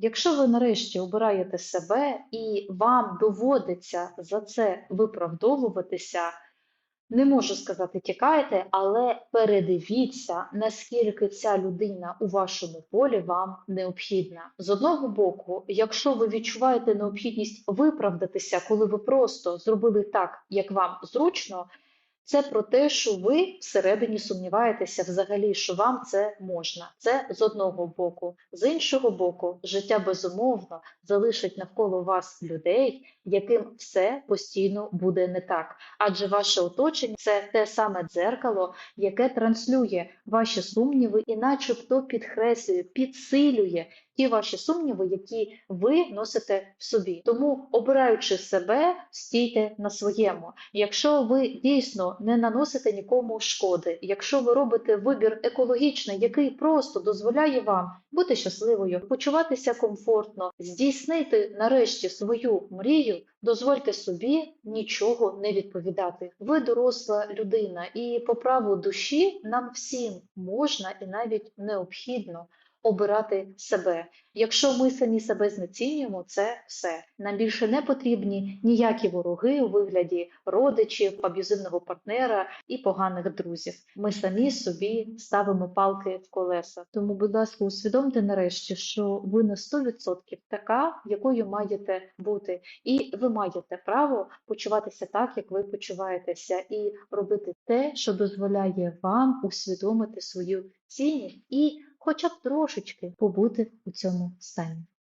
Якщо ви нарешті обираєте себе і вам доводиться за це виправдовуватися, не можу сказати тікайте, але передивіться, наскільки ця людина у вашому полі вам необхідна. З одного боку, якщо ви відчуваєте необхідність виправдатися, коли ви просто зробили так, як вам зручно, це про те, що ви всередині сумніваєтеся взагалі, що вам це можна. Це з одного боку. З іншого боку, життя безумовно залишить навколо вас людей, яким все постійно буде не так. Адже ваше оточення це те саме дзеркало, яке транслює ваші сумніви і начебто підкреслює, підсилює ті ваші сумніви, які ви носите в собі. Тому, обираючи себе, стійте на своєму. Якщо ви дійсно не наносите нікому шкоди, якщо ви робите вибір екологічний, який просто дозволяє вам бути щасливою, почуватися комфортно, здійснити нарешті свою мрію, дозвольте собі нічого не відповідати. Ви доросла людина, і по праву душі нам всім можна і навіть необхідно обирати себе. Якщо ми самі себе знецінюємо, це все. Нам більше не потрібні ніякі вороги у вигляді родичів, аб'юзивного партнера і поганих друзів. Ми самі собі ставимо палки в колеса. Тому, будь ласка, усвідомте нарешті, що ви на 100% така, якою маєте бути, і ви маєте право почуватися так, як ви почуваєтеся, і робити те, що дозволяє вам усвідомити свою цінність і хоча б трошечки побути у цьому стані.